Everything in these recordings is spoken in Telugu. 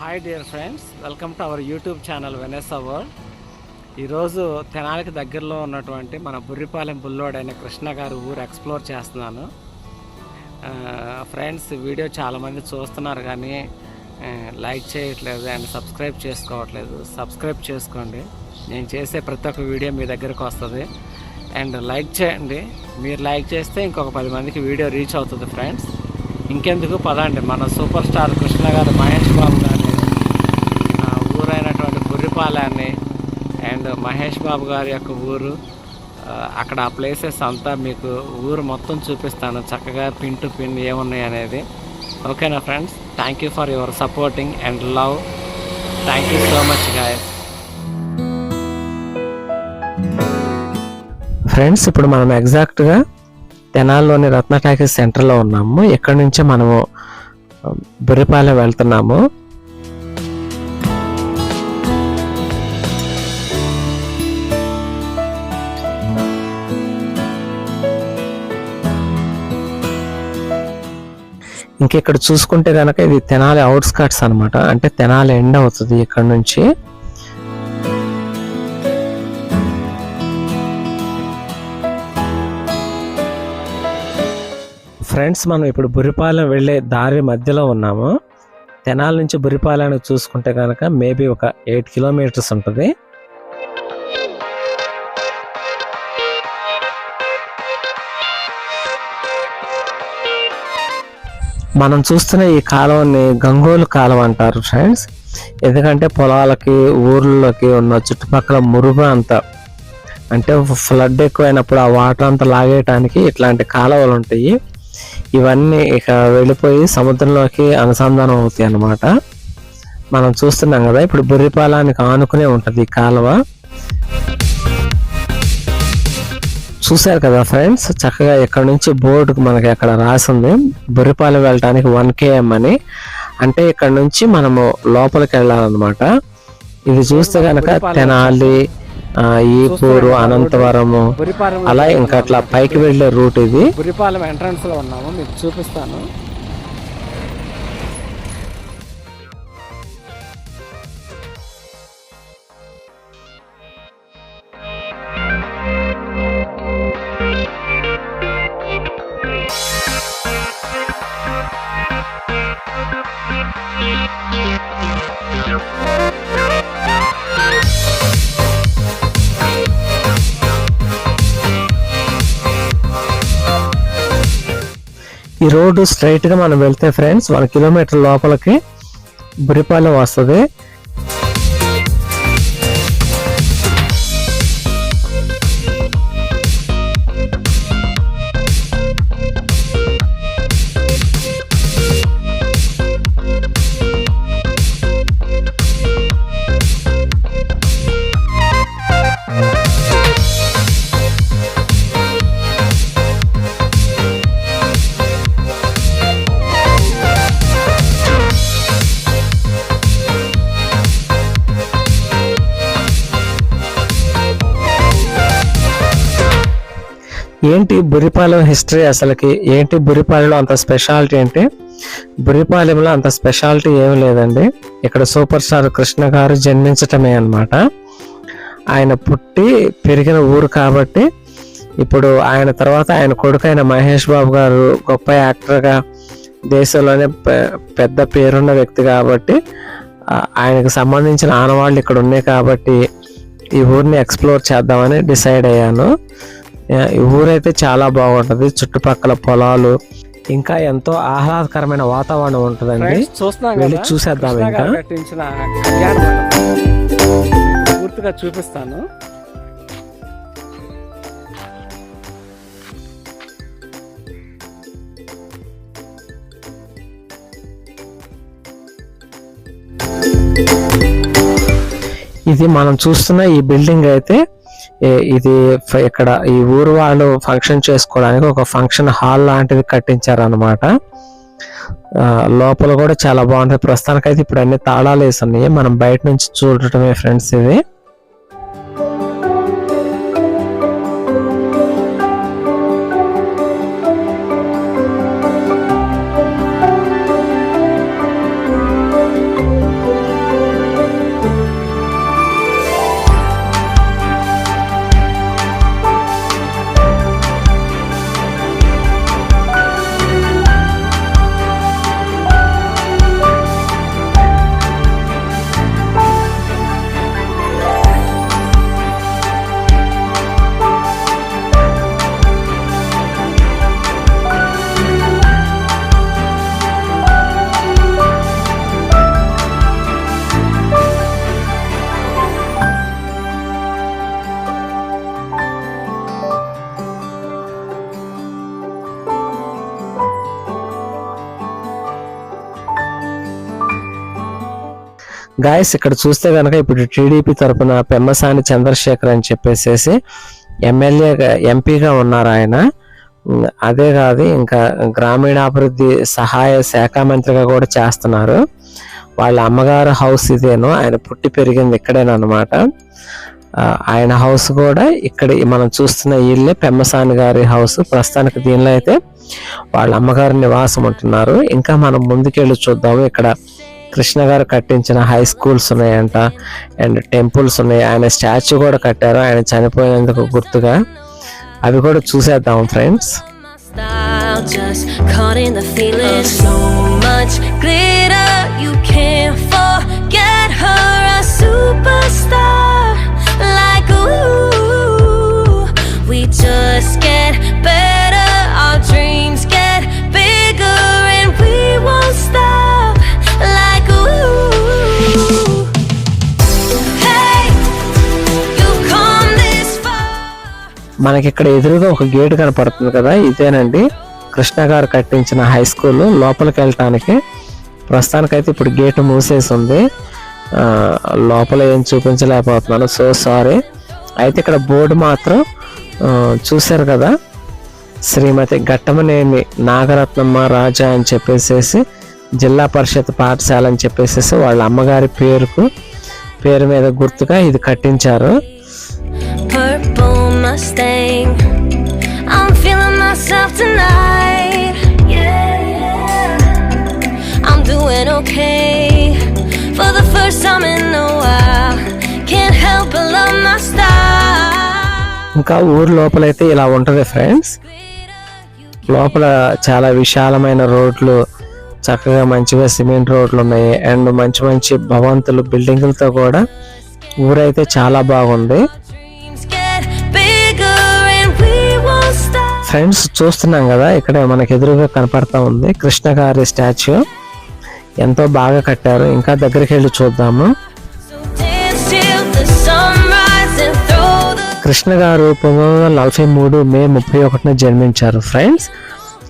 Hi dear friends welcome to our YouTube channel వెనెస్ our ఈరోజు తెనాలికి దగ్గరలో ఉన్నటువంటి మన బుర్రిపాలెం బుల్లోడైన కృష్ణ గారు ఊరు ఎక్స్ప్లోర్ చేస్తున్నాను. ఫ్రెండ్స్ వీడియో చాలామంది చూస్తున్నారు కానీ లైక్ చేయట్లేదు అండ్ సబ్స్క్రైబ్ చేసుకోవట్లేదు. సబ్స్క్రైబ్ చేసుకోండి. నేను చేసే ప్రతి ఒక్క వీడియో మీ దగ్గరకు వస్తుంది. అండ్ లైక్ చేయండి. మీరు లైక్ చేస్తే ఇంకొక పది మందికి వీడియో రీచ్ అవుతుంది ఫ్రెండ్స్ ఇంకెందుకు? పదండి. మన సూపర్ స్టార్ కృష్ణ గారు మహేష్ బాబు ఊరైనటువంటి అండ్ మహేష్ బాబు గారి యొక్క ఊరు. అక్కడ ఆ ప్లేసెస్ అంతా మీకు ఊరు మొత్తం చూపిస్తాను. చక్కగా పిన్ టు పిన్ ఏమున్నాయి అనేది. ఓకేనా friends? Thank you for your supporting and love thank you so much guys friends ఇప్పుడు మనం ఎగ్జాక్ట్గా తెనాల్లోని రత్న టాకీస్ సెంటర్లో ఉన్నాము. ఇక్కడ నుంచే మనము బుర్రిపాలెం వెళ్తున్నాము. ఇంకెక్కడ చూసుకుంటే కనుక ఇది తెనాలి అవుట్స్కట్స్ అన్నమాట. అంటే తెనాలి ఎండ్ అవుతుంది ఇక్కడ నుంచి. ఫ్రెండ్స్ మనం ఇప్పుడు బురిపాలెం వెళ్ళే దారి మధ్యలో ఉన్నాము. తెనాల నుంచి బురిపాలెం చూసుకుంటే కనుక మేబీ ఒక ఎయిట్ కిలోమీటర్స్ ఉంటుంది. మనం చూస్తున్న ఈ కాలువని గంగోలు కాలువ అంటారు ఫ్రెండ్స్ ఎందుకంటే పొలాలకి ఊర్లలోకి ఉన్న చుట్టుపక్కల మురుగు అంతా. అంటే ఫ్లడ్ ఎక్కువైనప్పుడు ఆ వాటర్ అంతా లాగేయటానికి ఇట్లాంటి కాలువలు ఉంటాయి. ఇవన్నీ ఇక వెళ్ళిపోయి సముద్రంలోకి అనుసంధానం అవుతాయి అన్నమాట. మనం చూస్తున్నాం కదా ఇప్పుడు బుర్రిపాలానికి ఆనుకునే ఉంటుంది ఈ కాలువ. చూశారు కదా ఫ్రెండ్స్? చక్కగా ఇక్కడ నుంచి బోర్డుకు మనకి అక్కడ రాసింది. బుర్రిపాలెం వెళ్ళటానికి వన్ కేఎం అని. అంటే ఇక్కడ నుంచి మనము లోపలికి వెళ్ళాలన్నమాట. ఇది చూస్తే కనుక తెనాలి ఈపూరు అనంతవరము. అలా ఇంకా అట్లా పైకి వెళ్ళే రూట్ ఇది. బురిపాలెం ఎంట్రన్స్లో ఉన్నాము. మీకు చూపిస్తాను. ఈ రోడ్డు స్ట్రైట్గా మనం వెళ్తే ఫ్రెండ్స్ వన్ కిలోమీటర్ లోపలికి బురిపాలెం వస్తుంది. ఏంటి బురిపాలెం హిస్టరీ అసలుకి? ఏంటి బురిపాలెంలో అంత స్పెషాలిటీ అంటే బురిపాలెంలో అంత స్పెషాలిటీ ఏమి లేదండి. ఇక్కడ సూపర్ స్టార్ కృష్ణ గారు జన్మించటమే అన్నమాట. ఆయన పుట్టి పెరిగిన ఊరు కాబట్టి ఇప్పుడు ఆయన తర్వాత ఆయన కొడుకైన మహేష్ బాబు గారు గొప్ప యాక్టర్గా దేశంలోనే పెద్ద పేరున్న వ్యక్తి కాబట్టి ఆయనకు సంబంధించిన ఆనవాళ్ళు ఇక్కడ ఉన్నాయి కాబట్టి ఈ ఊరిని ఎక్స్ప్లోర్ చేద్దామని డిసైడ్ అయ్యాను. ఊరైతే చాలా బాగుంటది. చుట్టుపక్కల పొలాలు ఇంకా ఎంతో ఆహ్లాదకరమైన వాతావరణం ఉంటుందండి. వెళ్ళి చూసేద్దాం ఇంకా. పూర్తిగా చూపిస్తాను. ఇది మనం చూస్తున్న ఈ బిల్డింగ్ అయితే ఇది ఇక్కడ ఈ ఊరు వాళ్ళు ఫంక్షన్ చేసుకోవడానికి ఒక ఫంక్షన్ హాల్ లాంటిది కట్టించారనమాట లోపల కూడా చాలా బాగుంటుంది ప్రస్తుతానికైతే ఇప్పుడు అన్ని తాళాలు వేసి ఉన్నాయి మనం బయట నుంచి చూడటమే ఫ్రెండ్స్ ఇది. గాయస్ ఇక్కడ చూస్తే కనుక ఇప్పుడు టీడీపీ తరపున పెమ్మసాని చంద్రశేఖర్ అని చెప్పేసేసి ఎమ్మెల్యే ఎంపీగా ఉన్నారు ఆయన. అదే కాదు ఇంకా గ్రామీణాభివృద్ధి సహాయ శాఖ మంత్రిగా కూడా చేస్తున్నారు. వాళ్ళ అమ్మగారు హౌస్ ఇదేను ఆయన పుట్టి పెరిగింది ఇక్కడేనమాట ఆయన హౌస్ కూడా ఇక్కడ మనం చూస్తున్న ఇల్లే పెమ్మసాని గారి హౌస్. ప్రస్తుతానికి దీనిలో అయితే వాళ్ళ అమ్మగారి నివాసం ఉంటున్నారు. ఇంకా మనం ముందుకెళ్ళి చూద్దాము. ఇక్కడ కృష్ణ గారు కట్టించిన హై స్కూల్స్ ఉన్నాయంట. అండ్ టెంపుల్స్ ఉన్నాయి. ఆయన స్టాచ్యూ కూడా కట్టారు. ఆయన చనిపోయినందుకు గుర్తుగా. అవి కూడా చూసేద్దాం friends just caught in the feeling. So much glitter, you can't forget her. A superstar, మనకి ఇక్కడ ఎదురుగా ఒక గేట్ కనపడుతుంది కదా ఇదేనండి. కృష్ణ గారు కట్టించిన హై స్కూల్. లోపలికి వెళ్ళటానికి ప్రస్తుతానికైతే ఇప్పుడు గేట్ మూసేసి ఉంది లోపల ఏం చూపించలేకపోతున్నాను. So sorry. అయితే ఇక్కడ బోర్డు మాత్రం చూశారు కదా? శ్రీమతి ఘట్టమనేమి నాగరత్నమ్మ రాజా అని చెప్పేసేసి జిల్లా పరిషత్ పాఠశాల అని చెప్పేసేసి వాళ్ళ అమ్మగారి పేరుకు పేరు మీద గుర్తుగా ఇది కట్టించారు. Mustang. I'm feeling myself tonight. Yeah, I'm doing okay for the first time in a while. Can't help but love my style. ఇంకా ఊరు లోపలైతే ఇలా ఉంటది ఫ్రెండ్స్ లోపల చాలా విశాలమైన రోడ్లు చక్కగా మంచిగా సిమెంట్ రోడ్లు ఉన్నాయి అండ్ మంచి మంచి భవంతులు బిల్డింగులతో కూడా ఊరైతే చాలా బాగుంది ఫ్రెండ్స్ చూస్తున్నాం కదా ఇక్కడ మనకు ఎదురుగా కనపడతా ఉంది కృష్ణ గారి స్టాచ్యూ. ఎంతో బాగా కట్టారు. ఇంకా దగ్గరికి వెళ్ళి చూద్దాము. కృష్ణ గారు పంతొమ్మిది వందల నలభై మూడు మే ముప్పై ఒకటిన జన్మించారు ఫ్రెండ్స్.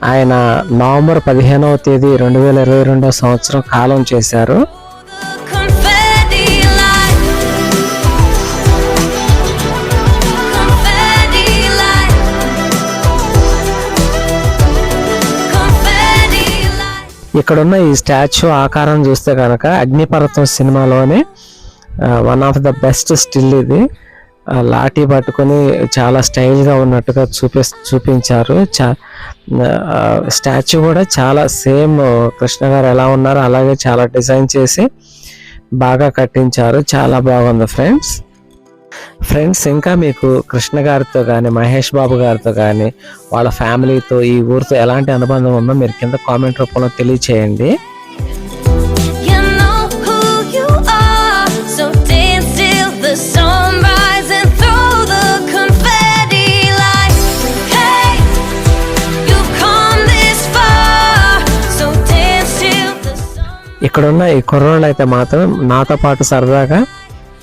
ఆయన నవంబర్ పదిహేనవ తేదీ రెండు వేల ఇరవై రెండవ సంవత్సరం కాలం చేశారు. ఇక్కడున్న ఈ స్టాచ్యూ ఆకారం చూస్తే కనుక అగ్నిపర్వతం సినిమాలోనే one of the best still ఇది. లాఠీ పట్టుకొని చాలా స్టైల్గా ఉన్నట్టుగా చూపి చూపించారు. చా స్టాచ్యూ కూడా చాలా సేమ్ కృష్ణ గారు ఎలా ఉన్నారో అలాగే చాలా డిజైన్ చేసి బాగా కట్టించారు. చాలా బాగుంది ఫ్రెండ్స్ ఫ్రెండ్స్ ఇంకా మీకు కృష్ణ గారితో కానీ మహేష్ బాబు గారితో కానీ వాళ్ళ ఫ్యామిలీతో ఈ ఊరితో ఎలాంటి అనుబంధం ఉందో మీరు కింద కామెంట్ రూపంలో తెలియచేయండి. ఇక్కడున్న ఈ కుర్రోళ్ళు అయితే మాత్రం నాతో పాటు సరదాగా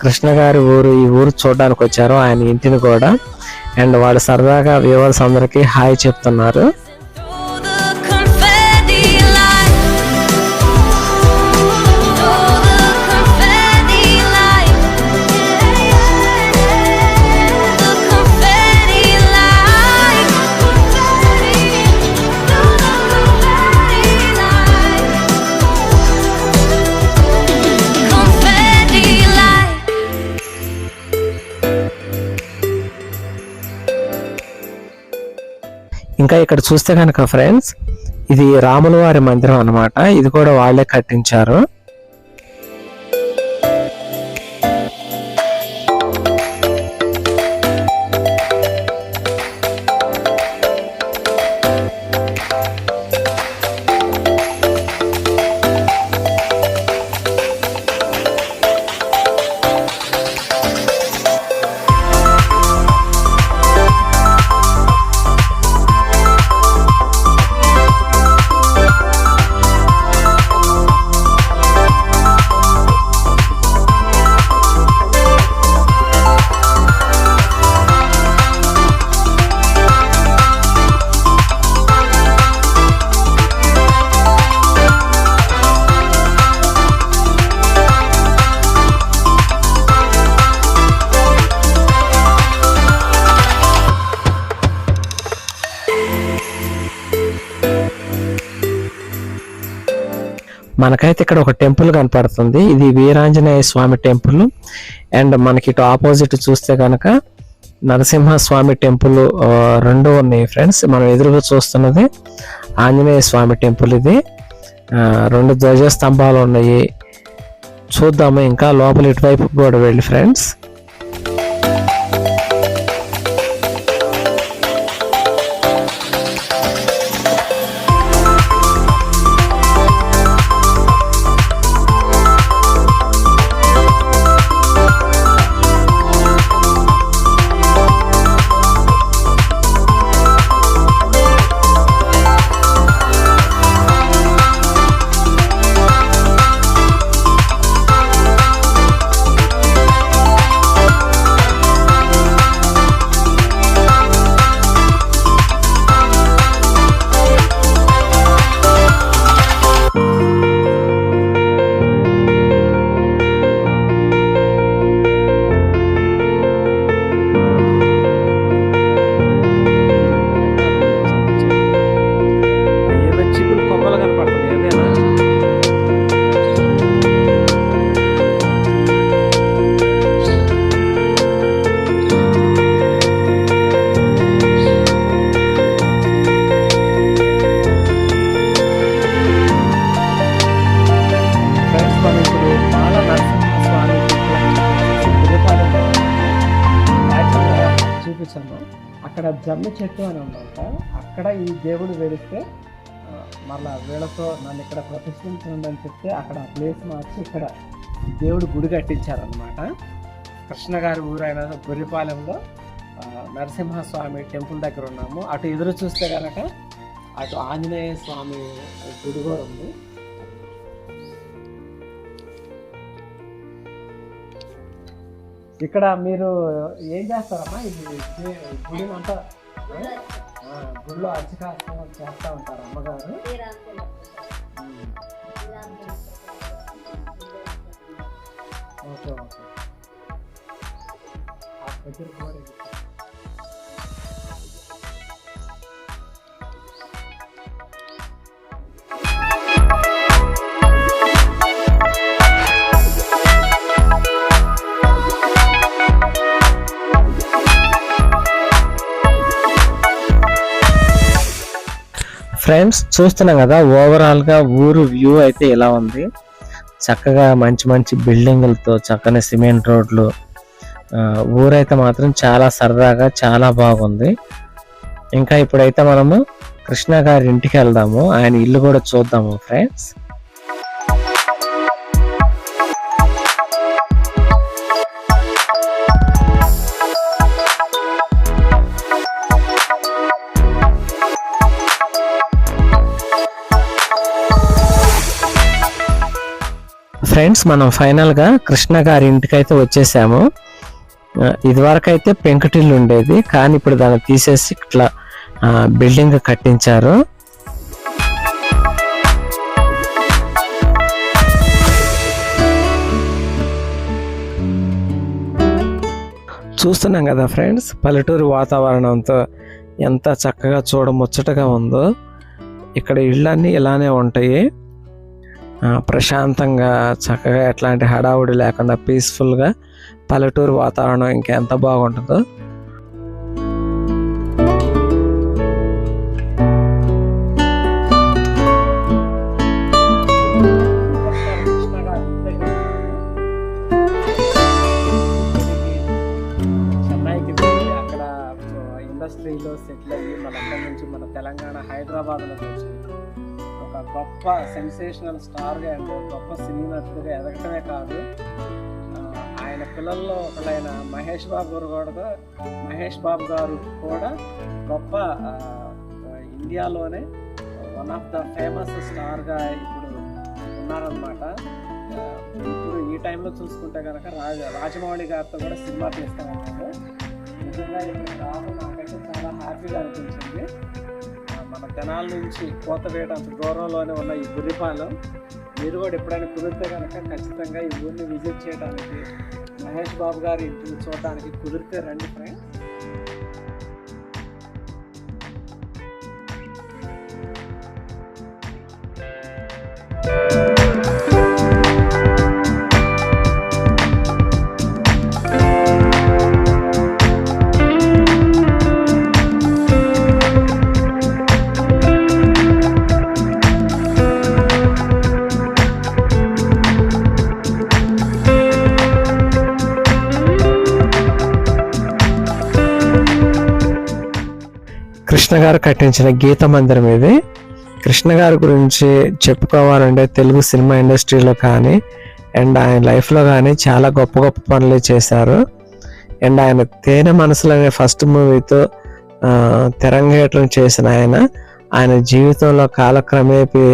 కృష్ణ గారి ఊరు ఈ ఊరు చూడడానికి వచ్చారు ఆయన ఇంటిని కూడా. అండ్ వాళ్ళు సరదాగా వ్యూవర్స్ అందరికీ హాయ్ చెప్తున్నారు. ఇక్కడ చూస్తే కనుక ఫ్రెండ్స్ ఇది రాముల వారి మందిరం అన్నమాట. ఇది కూడా వాళ్ళే కట్టించారు. మనకైతే ఇక్కడ ఒక టెంపుల్ కనపడుతుంది. ఇది వీరాంజనేయ స్వామి టెంపుల్. అండ్ మనకి ఇటు ఆపోజిట్ చూస్తే కనుక నరసింహ స్వామి టెంపుల్ రెండు ఉన్నాయి ఫ్రెండ్స్. మనం ఎదురుగా చూస్తున్నది ఆంజనేయ స్వామి టెంపుల్ ఇది. ఆ, రెండు ధ్వజ స్తంభాలు ఉన్నాయి. చూద్దాము ఇంకా లోపల ఇటువైపు కూడా వెళ్ళి ఫ్రెండ్స్. అక్కడ జమ్మ చెట్టు అని ఉందంట. అక్కడ ఈ దేవుడు వెళితే ఆ, మళ్ళా వీళ్ళతో నన్ను ఇక్కడ ప్రతిష్ఠించండి అని చెప్తే అక్కడ ఆ ప్లేస్ మార్చి ఇక్కడ దేవుడు గుడి కట్టించారనమాట కృష్ణగారి ఊరైన గురిపాలెంలో నరసింహస్వామి టెంపుల్ దగ్గర ఉన్నాము. అటు ఎదురు చూస్తే కనుక అటు ఆంజనేయ స్వామి గుడి కూడా ఉంది. ఇక్కడ మీరు ఏం చేస్తారమ్మా? ఇది గుడి అంతా గుడిలో అర్చకాస్తవం చేస్తూ ఉంటారు అమ్మగారు. Okay okay. ఫ్రెండ్స్ చూస్తున్నాం కదా ఓవరాల్గా ఊరు వ్యూ అయితే ఇలా ఉంది. చక్కగా మంచి మంచి బిల్డింగులతో చక్కని సిమెంట్ రోడ్లు. ఊరైతే మాత్రం చాలా సరదాగా చాలా బాగుంది. ఇంకా ఇప్పుడైతే మనము కృష్ణ గారి ఇంటికి వెళ్దాము. ఆయన ఇల్లు కూడా చూద్దాము ఫ్రెండ్స్. ఫ్రెండ్స్ మనం ఫైనల్గా కృష్ణ గారి ఇంటికి అయితే వచ్చేసాము. ఇదివరకు అయితే పెంకుటిల్లు ఉండేది కానీ ఇప్పుడు దాన్ని తీసేసి ఇట్లా బిల్డింగ్ కట్టించారు. చూస్తున్నాం కదా ఫ్రెండ్స్ పల్లెటూరు వాతావరణంతో ఎంత చక్కగా చూడముచ్చటగా ఉందో. ఇక్కడ ఇళ్ళన్నీ ఇలానే ఉంటాయి. ప్రశాంతంగా చక్కగా ఎట్లాంటి హడావుడి లేకుండా పీస్ఫుల్గా పల్లెటూరు వాతావరణం ఇంకెంత బాగుంటుందో. గొప్ప సెన్సేషనల్ స్టార్గా అండ్ గొప్ప సినీ నటుడుగా ఎదగటమే కాదు. ఆయన పిల్లల్లో ఒకళ్ళైన మహేష్ బాబు గారు కూడా మహేష్ బాబు గారు కూడా గొప్ప ఇండియాలోనే వన్ ఆఫ్ ద ఫేమస్ స్టార్గా ఇప్పుడు ఉన్నారనమాట ఇప్పుడు ఈ టైంలో చూసుకుంటే కనుక రాజ రాజమౌళి గారితో కూడా సినిమా తీస్తా నిజంగా ఇప్పుడు రాము నాకైతే చాలా హ్యాపీగా అనిపించింది. మన తెనాల నుంచి కోతవేట అంత దూరంలోనే ఉన్న ఈ బుర్రిపాలెం మీరు కూడా ఎప్పుడైనా కుదిరితే కనుక ఖచ్చితంగా ఈ ఊరిని విజిట్ చేయడానికి మహేష్ బాబు గారి ఇంటిని చూడడానికి కుదిరితే రండి ఫ్రెండ్స్. కృష్ణ గారు కట్టించిన గీత మందిరం ఇది. కృష్ణ గారి గురించి చెప్పుకోవాలంటే తెలుగు సినిమా ఇండస్ట్రీలో కానీ అండ్ ఆయన లైఫ్లో కానీ చాలా గొప్ప గొప్ప పనులు చేశారు. అండ్ ఆయన తేనె మనసులోనే ఫస్ట్ మూవీతో తెరంగేటం చేసిన ఆయన ఆయన జీవితంలో కాలక్రమేపీ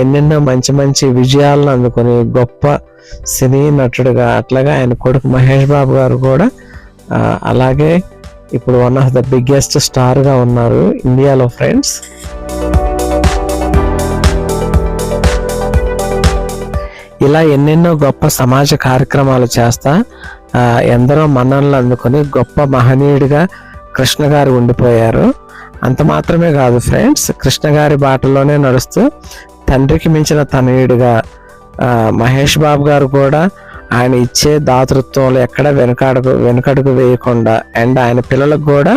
ఎన్నెన్నో మంచి మంచి విజయాలను అందుకొని గొప్ప సినీ నటుడుగా అట్లాగే ఆయన కొడుకు మహేష్ బాబు గారు కూడా అలాగే ఇప్పుడు వన్ ఆఫ్ ద బిగ్గెస్ట్ స్టార్గా ఉన్నారు ఇండియాలో ఫ్రెండ్స్ ఇలా ఎన్నెన్నో గొప్ప సమాజ కార్యక్రమాలు చేస్తా ఎందరో మన్ననలు అందుకొని గొప్ప మహనీయుడిగా కృష్ణ గారు ఉండిపోయారు. అంత మాత్రమే కాదు ఫ్రెండ్స్ కృష్ణ గారి బాటలోనే నడుస్తూ తండ్రికి మించిన తనయుడిగా మహేష్ బాబు గారు కూడా ఆయన ఇచ్చే దాతృత్వంలో ఎక్కడ వెనకాడుకు వెనుకడుగు వేయకుండా అండ్ ఆయన పిల్లలకు కూడా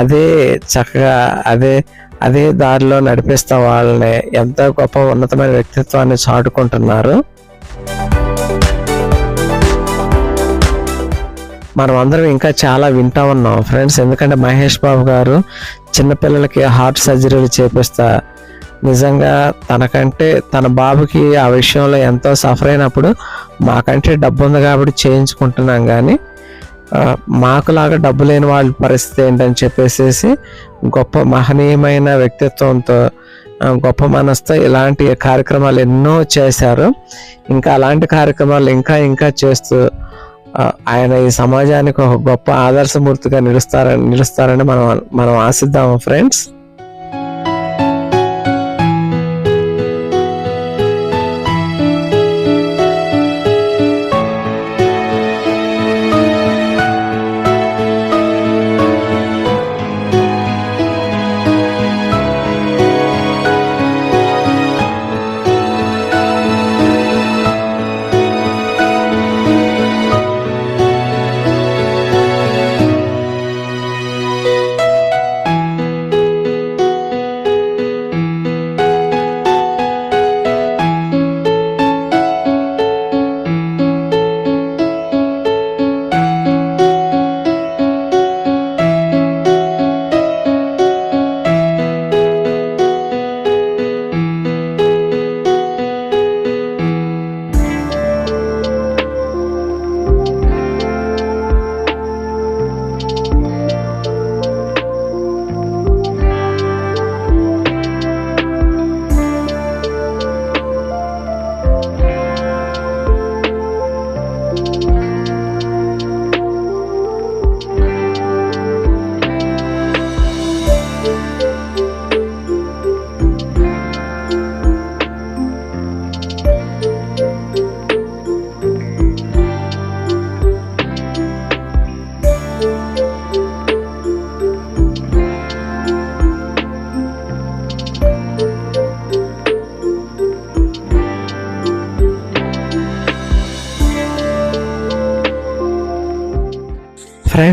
అదే చక్కగా అదే అదే దారిలో నడిపిస్తా వాళ్ళని ఎంతో గొప్ప ఉన్నతమైన వ్యక్తిత్వాన్ని చాటుకుంటున్నారు. మనం అందరం ఇంకా చాలా వింటా ఉన్నాం ఫ్రెండ్స్. ఎందుకంటే మహేష్ బాబు గారు చిన్నపిల్లలకి హార్ట్ సర్జరీలు చేపిస్తా నిజంగా తనకంటే తన బాబుకి ఆ విషయంలో ఎంతో సఫర్ అయినప్పుడు మాకంటే డబ్బు ఉంది కాబట్టి చేయించుకుంటున్నాం కానీ మాకులాగా డబ్బు లేని వాళ్ళ పరిస్థితి ఏంటని చెప్పేసేసి గొప్ప మహనీయమైన వ్యక్తిత్వంతో గొప్ప మనసుతో ఇలాంటి కార్యక్రమాలు ఎన్నో చేశారు. ఇంకా అలాంటి కార్యక్రమాలు ఇంకా ఇంకా చేస్తూ ఆయన ఈ సమాజానికి ఒక గొప్ప ఆదర్శమూర్తిగా నిలుస్తారని నిలుస్తారని మనం మనం ఆశిద్దాము ఫ్రెండ్స్.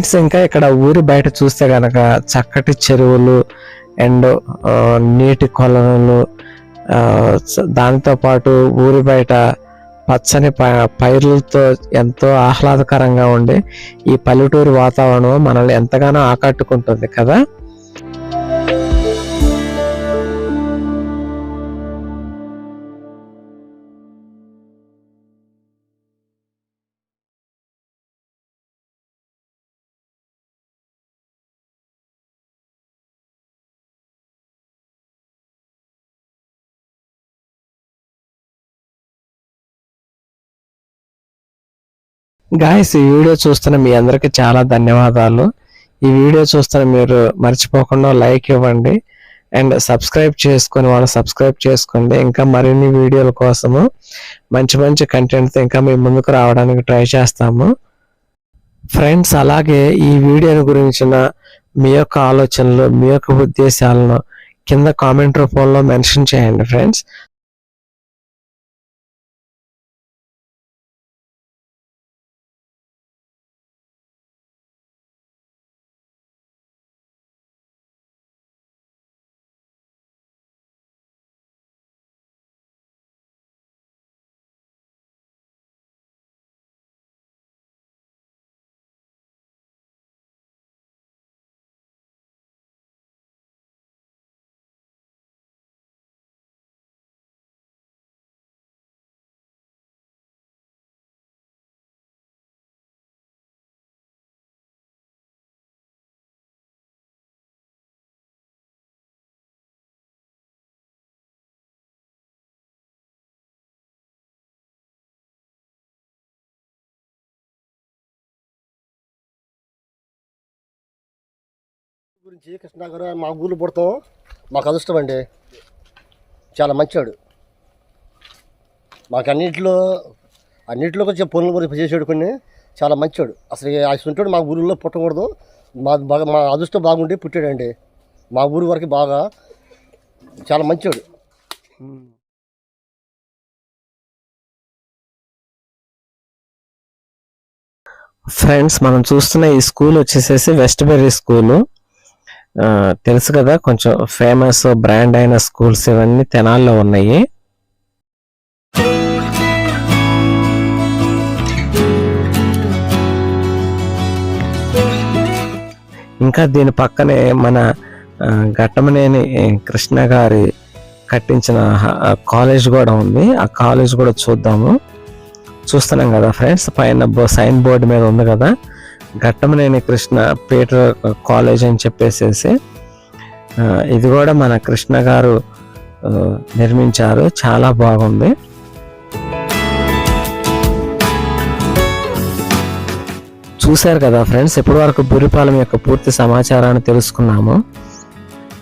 ఫ్రెండ్స్ ఇంకా ఇక్కడ ఊరి బయట చూస్తే కనుక చక్కటి చెరువులు అండ్ నీటి కొలనులు దానితో పాటు ఊరి బయట పచ్చని ప- పైర్లతో ఎంతో ఆహ్లాదకరంగా ఉండే ఈ పల్లెటూరు వాతావరణం మనల్ని ఎంతగానో ఆకట్టుకుంటుంది కదా? గాయస్ ఈ వీడియో చూస్తున్న మీ అందరికి చాలా ధన్యవాదాలు. ఈ వీడియో చూస్తున్న మీరు మర్చిపోకుండా లైక్ ఇవ్వండి. అండ్ సబ్స్క్రైబ్ చేసుకొని వాళ్ళు సబ్స్క్రైబ్ చేసుకోండి. ఇంకా మరిన్ని వీడియోల కోసము మంచి మంచి కంటెంట్తో ఇంకా మీ ముందుకు రావడానికి ట్రై చేస్తాము. ఫ్రెండ్స్ అలాగే ఈ వీడియోని గురించిన మీ యొక్క ఆలోచనలు మీ యొక్క ఉద్దేశాలను కింద కామెంట్ రూపంలో మెన్షన్ చేయండి ఫ్రెండ్స్ గురించి కృష్ణ గారు మా ఊళ్ళు పుడతాం. మాకు అదృష్టం అండి. చాలా మంచివాడు. మాకు అన్నింటిలో అన్నింటిలో కొంచెం పనులు కూడా చేసాడు కొన్ని. చాలా మంచివాడు. అసలు ఉంటాడు మా ఊరిలో పుట్టకూడదు. మా బాగా మా అదృష్టం బాగుండి పుట్టాడండి. మా ఊరి వరకు బాగా చాలా మంచివాడు. ఫ్రెండ్స్ మనం చూస్తున్న ఈ స్కూల్ వచ్చేసేసి వెస్ట్ బెర్రీ స్కూలు. తెలుసు కదా కొంచెం ఫేమస్ బ్రాండ్ అయిన స్కూల్స్ ఇవన్నీ తెనాల్లో ఉన్నాయి. ఇంకా దీని పక్కనే మన ఘట్టమనేని కృష్ణ గారి కట్టించిన కాలేజ్ కూడా ఉంది. ఆ కాలేజ్ కూడా చూద్దాము. చూస్తున్నాం కదా ఫ్రెండ్స్ పైన సైన్ బోర్డు మీద ఉంది కదా. ఘట్టమనేని కృష్ణ పీటర్ కాలేజ్ అని చెప్పేసేసి ఇది కూడా మన కృష్ణ గారు నిర్మించారు. చాలా బాగుంది. చూశారు కదా ఫ్రెండ్స్ ఇప్పటి వరకు బురిపాలెం యొక్క పూర్తి సమాచారాన్ని తెలుసుకున్నాము.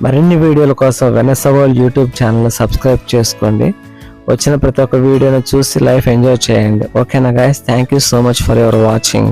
మరిన్ని వీడియోల కోసం వెనసవోల్ యూట్యూబ్ ఛానల్ సబ్స్క్రైబ్ చేసుకోండి. వచ్చిన ప్రతి ఒక్క వీడియోని చూసి లైఫ్ ఎంజాయ్ చేయండి. ఓకేనా guys thank you so much for your watching